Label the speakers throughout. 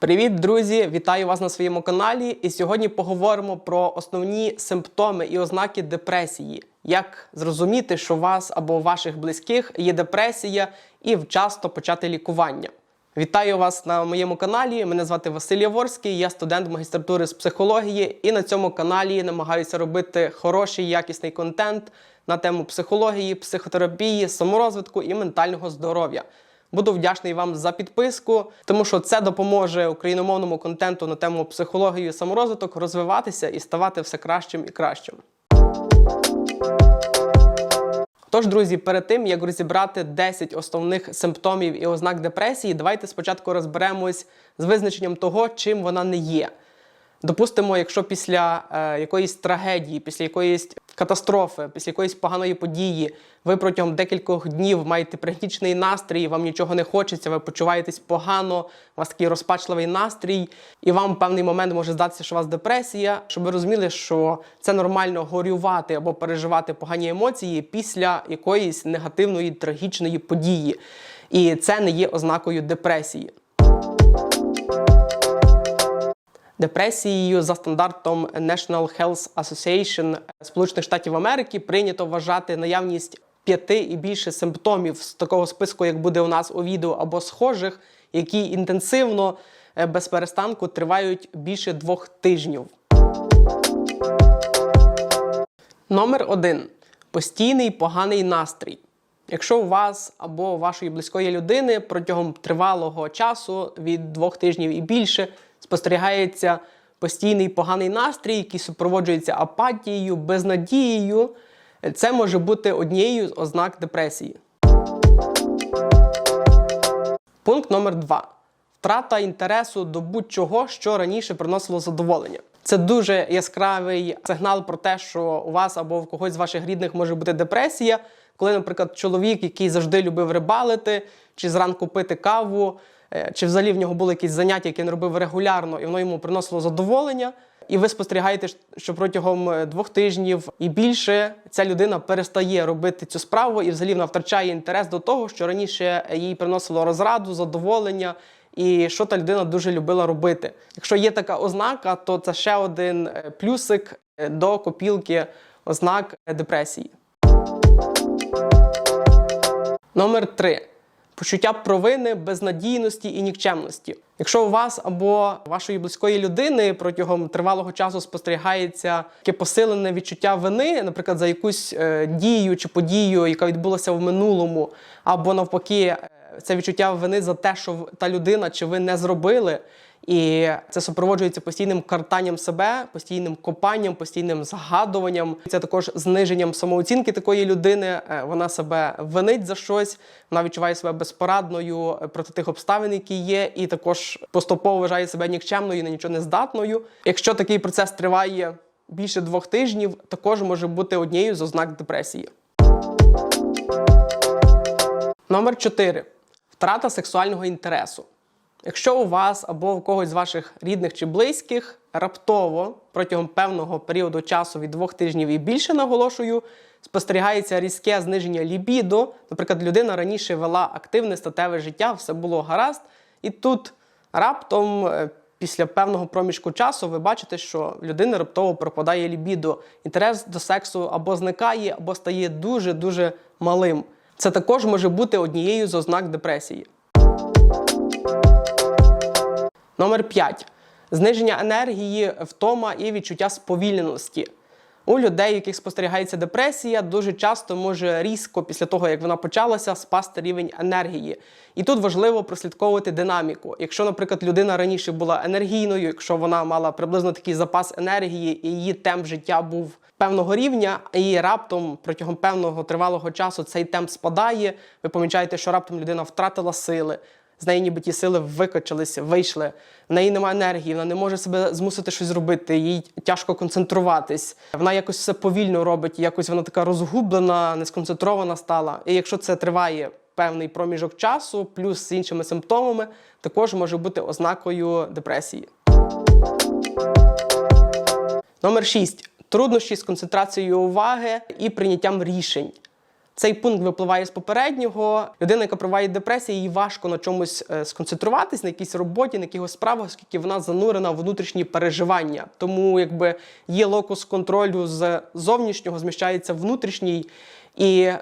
Speaker 1: Привіт, друзі! Вітаю вас на своєму каналі. І сьогодні поговоримо про основні симптоми і ознаки депресії. Як зрозуміти, що у вас або у ваших близьких є депресія, і вчасно почати лікування. Вітаю вас на моєму каналі. Мене звати Василь Яворський, я студент магістратури з психології, і на цьому каналі намагаюся робити хороший якісний контент на тему психології, психотерапії, саморозвитку і ментального здоров'я. Буду вдячний вам за підписку, тому що це допоможе україномовному контенту на тему психології саморозвиток розвиватися і ставати все кращим і кращим. Тож, друзі, перед тим як розібрати 10 основних симптомів і ознак депресії, давайте спочатку розберемось з визначенням того, чим вона не є. Допустимо, якщо після е, якоїсь трагедії, після якоїсь катастрофи, після якоїсь поганої події, ви протягом декількох днів маєте пригнічений настрій, вам нічого не хочеться, ви почуваєтесь погано, у вас такий розпачливий настрій, і вам в певний момент може здатися, що у вас депресія, щоб ви розуміли, що це нормально горювати або переживати погані емоції після якоїсь негативної трагічної події. І це не є ознакою депресії. Депресією за стандартом National Health Association Сполучених Штатів Америки прийнято вважати наявність п'яти і більше симптомів з такого списку, як буде у нас у відео або схожих, які інтенсивно е, без перестанку тривають більше двох тижнів. Номер один постійний поганий настрій. Якщо у вас або у вашої близької людини протягом тривалого часу від двох тижнів і більше спостерігається постійний поганий настрій, який супроводжується апатією, безнадією, це може бути однією з ознак депресії. Пункт номер два. Втрата інтересу до будь-чого, що раніше приносило задоволення. Це дуже яскравий сигнал про те, що у вас або в когось з ваших рідних може бути депресія, коли, наприклад, чоловік, який завжди любив рибалити, чи зранку пити каву, е, чи взагалі в нього було якісь заняття, які він робив регулярно, і воно йому приносило задоволення. І ви спостерігаєте, що протягом е, двох тижнів і більше ця людина перестає робити цю справу і взагалі вона втрачає інтерес до того, що раніше їй приносило розраду, задоволення. І що та людина дуже любила робити. Якщо є така ознака, то це ще один е, плюсик до копілки ознак депресії. Номер 3. Почуття провини, безнадійності і нікчемності. Якщо у вас або вашої близької людини протягом тривалого часу спостерігається таке посилене відчуття вини, наприклад, за якусь е, дію чи подію, яка відбулася в минулому, або навпаки, е, це відчуття вини за те, що та людина чи ви не зробили. І це супроводжується постійним картанням себе, постійним копанням, постійним згадуванням. Це також зниженням самооцінки такої людини. Е, Вона себе винить за щось, вона відчуває себе безпорадною е, проти тих обставин, які є, і також поступово вважає себе нікчемною, на нічого не здатною. Якщо такий процес триває більше двох тижнів, також може бути однією з ознак депресії. Номер 4. Втрата сексуального інтересу. Якщо у вас або у когось з ваших рідних чи близьких раптово протягом певного періоду часу від двох тижнів і більше наголошую, спостерігається різке зниження лібідо, наприклад, людина раніше вела активне статеве життя, все було гаразд, і тут раптом. е, Після певного проміжку часу ви бачите, що в людини раптово пропадає лібідо. Інтерес до сексу або зникає, або стає дуже-дуже малим. Це також може бути однією з ознак депресії. Номер 5. Зниження енергії, втома і відчуття сповільненості. У людей, у яких спостерігається депресія, дуже часто може різко після того, як вона почалася, спасти рівень енергії. І тут важливо прослідковувати динаміку. Якщо, наприклад, людина раніше була енергійною, якщо вона мала приблизно такий запас енергії, і її темп життя був певного рівня, і раптом протягом певного тривалого часу цей темп спадає, ви помічаєте, що раптом людина втратила сили з неї ніби ті сили викачалися, вийшли. В неї немає енергії, вона не може себе змусити щось зробити, їй тяжко концентруватись. Вона якось все повільно робить, якось вона така розгублена, несконцентрована стала. І якщо це триває певний проміжок часу, плюс з іншими симптомами, також може бути ознакою депресії. Номер 6. Труднощі з концентрацією уваги і прийняттям рішень. Цей пункт випливає з попереднього. Людина, яка проває депресію, їй важко на чомусь е, сконцентруватись, на якійсь роботі, на якихось справах, оскільки вона занурена в внутрішні переживання. Тому якби є локус контролю з зовнішнього, зміщається внутрішній. І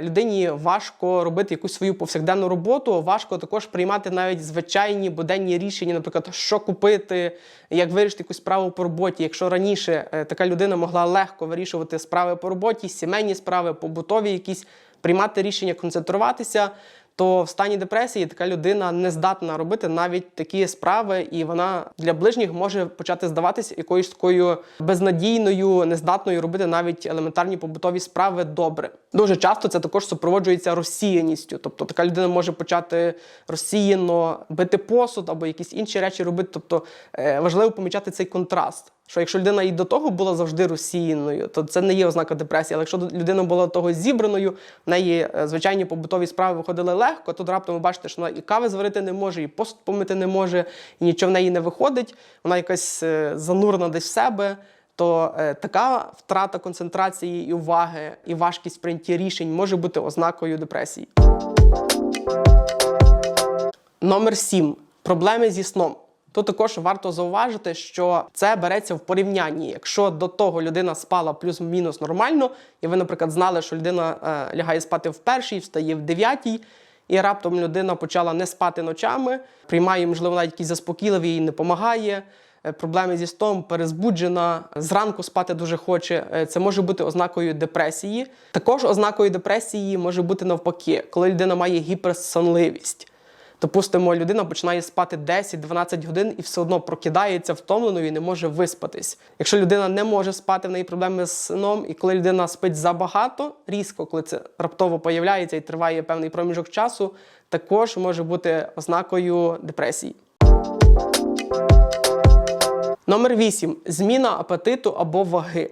Speaker 1: людині важко робити якусь свою повсякденну роботу, важко також приймати навіть звичайні буденні рішення, наприклад, що купити, як вирішити якусь справу по роботі. Якщо раніше е, така людина могла легко вирішувати справи по роботі, сімейні справи, побутові якісь приймати рішення, концентруватися. То в стані депресії така людина не здатна робити навіть такі справи, і вона для ближніх може почати здаватися якоюсь такою безнадійною, нездатною робити навіть елементарні побутові справи добре. Дуже часто це також супроводжується розсіяністю. Тобто така людина може почати розсіяно бити посуд або якісь інші речі робити. Тобто е, важливо помічати цей контраст. Що якщо людина і до того була завжди розсіяною, то це не є ознака депресії. Але якщо людина була до того зібраною, в неї е, звичайні побутові справи виходили легко, то раптом ви бачите, що вона і кави зварити не може, і посуд помити не може, і нічого в неї не виходить. Вона якась е, занурена десь в себе. То е, така втрата концентрації і уваги, і важкість прийняття рішень може бути ознакою депресії. Номер 7. Проблеми зі сном. Тут також варто зауважити, що це береться в порівнянні. Якщо до того людина спала плюс-мінус нормально, і ви, наприклад, знали, що людина е, лягає спати в першій, встає в дев'ятій, і раптом людина почала не спати ночами, приймає, можливо, навіть якісь заспокійливі, їй не допомагає. е, Проблеми зі сном, перезбуджена, зранку спати дуже хоче. Е, Це може бути ознакою депресії. Також ознакою депресії може бути навпаки, коли людина має гіперсонливість. Допустимо, людина починає спати 10-12 годин і все одно прокидається втомленою і не може виспатись. Якщо людина не може спати, в неї проблеми з сном, і коли людина спить забагато, різко, коли це раптово появляється і триває певний проміжок часу, також може бути ознакою депресії. Номер 8. Зміна апетиту або ваги.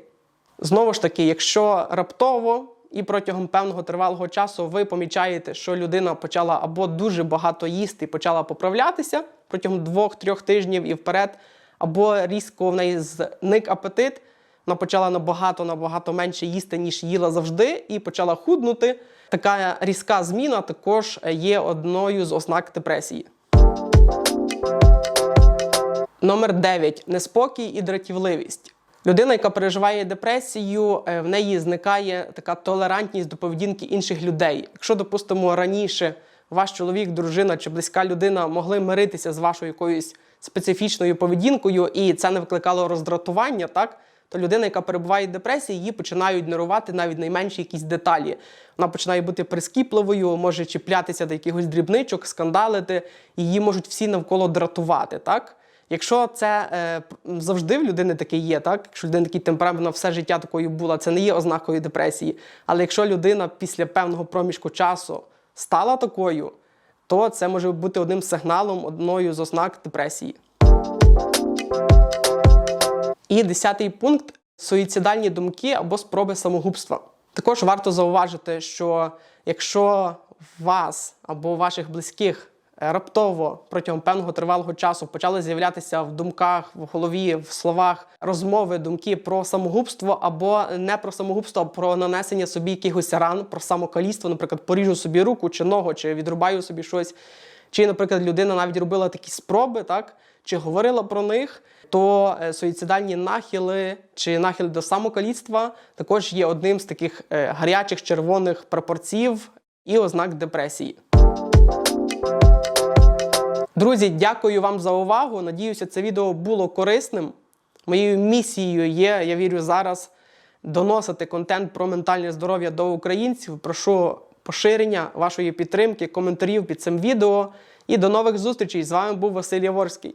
Speaker 1: Знову ж таки, якщо раптово і протягом певного тривалого часу ви помічаєте, що людина почала або дуже багато їсти почала поправлятися протягом двох-трьох тижнів і вперед, або різко в неї зник апетит, вона почала набагато набагато менше їсти, ніж їла завжди, і почала худнути. Така різка зміна також є одною з ознак депресії. Номер 9. Неспокій і дратівливість. Людина, яка переживає депресію, е, в неї зникає така толерантність до поведінки інших людей. Якщо, допустимо, раніше ваш чоловік, дружина чи близька людина могли миритися з вашою якоюсь специфічною поведінкою, і це не викликало роздратування, так? То людина, яка перебуває в депресії, її починає ігнорувати навіть найменші якісь деталі. Вона починає бути прискіпливою, може чіплятися до якихось дрібничок, скандалити, її можуть всі навколо дратувати. так? Якщо це е, завжди в людини таке є, так якщо людина такий темперамент все життя такою була, це не є ознакою депресії. Але якщо людина після певного проміжку часу стала такою, то це може бути одним сигналом, одною з ознак депресії. І десятий пункт суїцидальні думки або спроби самогубства. Також варто зауважити, що якщо вас або ваших близьких раптово протягом певного тривалого часу почали з'являтися в думках, в голові, в словах розмови, думки про самогубство, або не про самогубство, а про нанесення собі якихось ран, про самокаліцтво, наприклад, поріжу собі руку чи ногу, чи відрубаю собі щось. Чи, наприклад, людина навіть робила такі спроби, так? чи говорила про них, то е, суїцидальні нахили чи нахили до самокаліцтва також є одним з таких е, гарячих червоних прапорців і ознак депресії. Друзі, дякую вам за увагу. Надіюся, це відео було корисним. Моєю місією є, я вірю, зараз доносити контент про ментальне здоров'я до українців. Прошу поширення вашої підтримки, коментарів під цим відео. І до нових зустрічей. З вами був Василь Яворський.